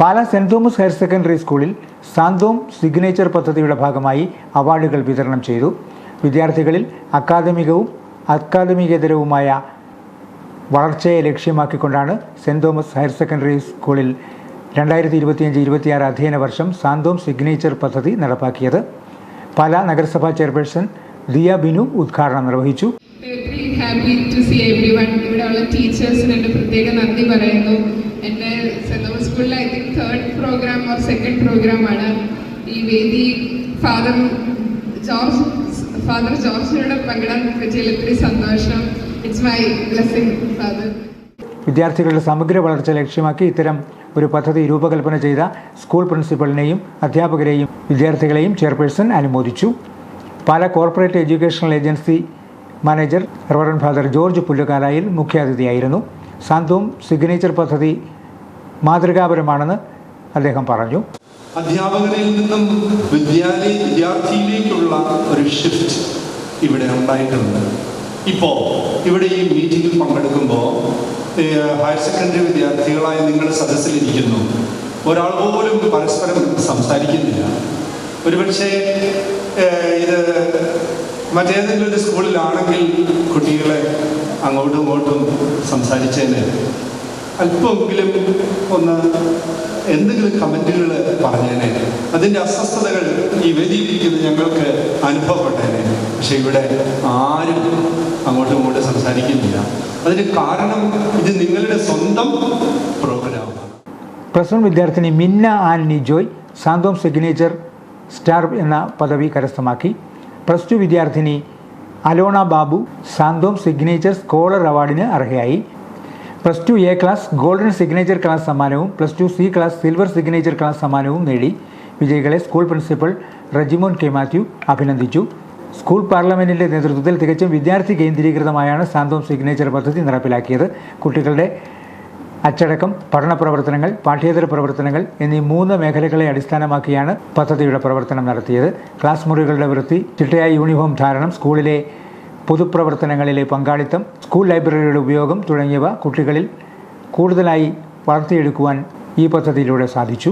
Pala saint Thomas higher secondary സ്കൂളിൽ Santhom signature പദ്ധതിയുടെ ഭാഗമായി അവാർഡുകൾ വിതരണം ചെയ്തു. വിദ്യാർത്ഥികളിൽ അക്കാദമികവും അക്കാദമികേതരവുമായ വളർച്ചയെ ലക്ഷ്യമാക്കിക്കൊണ്ടാണ് സെന്റ് തോമസ് ഹയർ സെക്കൻഡറി സ്കൂളിൽ രണ്ടായിരത്തി ഇരുപത്തിയഞ്ച് ഇരുപത്തിയാറ് അധ്യയന വർഷം സാന്തോം സിഗ്നേച്ചർ പദ്ധതി നടപ്പാക്കിയത്. പാലാ നഗരസഭാ ചെയർപേഴ്സൺ ദിയ ബിനു ഉദ്ഘാടനം നിർവഹിച്ചു. Happy to see everyone ഇവിടെയുള്ള ടീച്ചേഴ്സിന് എന്റെ പ്രത്യേക നന്ദി പറയുന്നു. എന്റെ സെന്റ് തോമസ് സ്കൂളിൽ തേർഡ് പ്രോഗ്രാം ഓർ സെക്കൻഡ് പ്രോഗ്രാമാണ് ഈ വേദി ഫാദർ ജോർജ് ഫാദർ ജോർജിനോട് പങ്കിടാൻ പറ്റിയതിൽ ഒത്തിരി സന്തോഷം. It's my blessing father. വിദ്യാർത്ഥികളുടെ സമഗ്ര വളർച്ച ലക്ഷ്യമാക്കി ഇത്തരം ഒരു പദ്ധതി രൂപകൽപ്പന ചെയ്ത സ്കൂൾ പ്രിൻസിപ്പലിനെയും അധ്യാപകരെയും വിദ്യാർത്ഥികളെയും ചെയർപേഴ്സൺ അനുമോദിച്ചു. Pala corporate educational agency manager reverend father George Pullukalayil മുഖ്യാതിഥിയായിരുന്നു. Santhwam signature പദ്ധതി മാതൃകാപരമാണെന്ന് അദ്ദേഹം പറഞ്ഞു. അധ്യാപകരിൽ നിന്നും വിദ്യാലയ വിദ്യാർത്ഥിയിലേക്കുള്ള ഒരു ഷിഫ്റ്റ് ഇവിടെ ഉണ്ടായിട്ടുണ്ട്. ഇപ്പോൾ ഇവിടെ ഈ മീറ്റിംഗിൽ പങ്കെടുക്കുമ്പോൾ ഹയർ സെക്കൻഡറി വിദ്യാർത്ഥികളായ നിങ്ങൾ സദസ്സിലിരിക്കുന്നു. ഒരാൾ പോലും പരസ്പരം സംസാരിക്കുന്നില്ല. ഒരുപക്ഷെ ഇത് മറ്റേതെങ്കിലും ഒരു സ്കൂളിലാണെങ്കിൽ കുട്ടികളെ അങ്ങോട്ടും ഇങ്ങോട്ടും സംസാരിച്ചതിന് അല്പമെങ്കിലും ഒന്ന് എന്തെങ്കിലും കമന്റുകൾ പറഞ്ഞേനെ അതിന്റെ അസ്വസ്ഥതകൾ ഈ വേദിയിലിരിക്കുന്ന ഞങ്ങൾക്ക് അനുഭവപ്പെട്ടേനെ. പക്ഷെ ഇവിടെ ആരും അങ്ങോട്ടും ഇങ്ങോട്ടും സംസാരിക്കുന്നില്ല. അതിന് കാരണം ഇത് നിങ്ങളുടെ സ്വന്തം പ്ലസ് വൺ വിദ്യാർത്ഥിനി Minna Annie Joy Santhom signature star എന്ന പദവി കരസ്ഥമാക്കി. പ്ലസ് ടു വിദ്യാർത്ഥിനി അലോണ ബാബു സാന്തോം സിഗ്നേച്ചർ സ്കോളർ അവാർഡിന് അർഹയായി. Plus two A class golden signature class സമ്മാനവും plus two C class silver signature class സമ്മാനവും നേടി. വിജയികളെ school principal Rejimon K Mathew അഭിനന്ദിച്ചു. സ്കൂൾ പാർലമെന്റിന്റെ നേതൃത്വത്തിൽ തികച്ചും വിദ്യാർത്ഥി കേന്ദ്രീകൃതമായാണ് സാന്തോം സിഗ്നേച്ചർ പദ്ധതി നടപ്പിലാക്കിയത്. കുട്ടികളുടെ അച്ചടക്കം പഠന പ്രവർത്തനങ്ങൾ പാഠ്യേതര പ്രവർത്തനങ്ങൾ എന്നീ മൂന്ന് മേഖലകളെ അടിസ്ഥാനമാക്കിയാണ് പദ്ധതിയുടെ പ്രവർത്തനം നടത്തിയത്. ക്ലാസ് മുറികളുടെ വൃത്തി ചിട്ടയായ യൂണിഫോം ധാരണം സ്കൂളിലെ പൊതുപ്രവർത്തനങ്ങളിലെ പങ്കാളിത്തം സ്കൂൾ ലൈബ്രറിയുടെ ഉപയോഗം തുടങ്ങിയവ കുട്ടികളിൽ കൂടുതലായി വളർത്തിയെടുക്കുവാൻ ഈ പദ്ധതിയിലൂടെ സാധിച്ചു.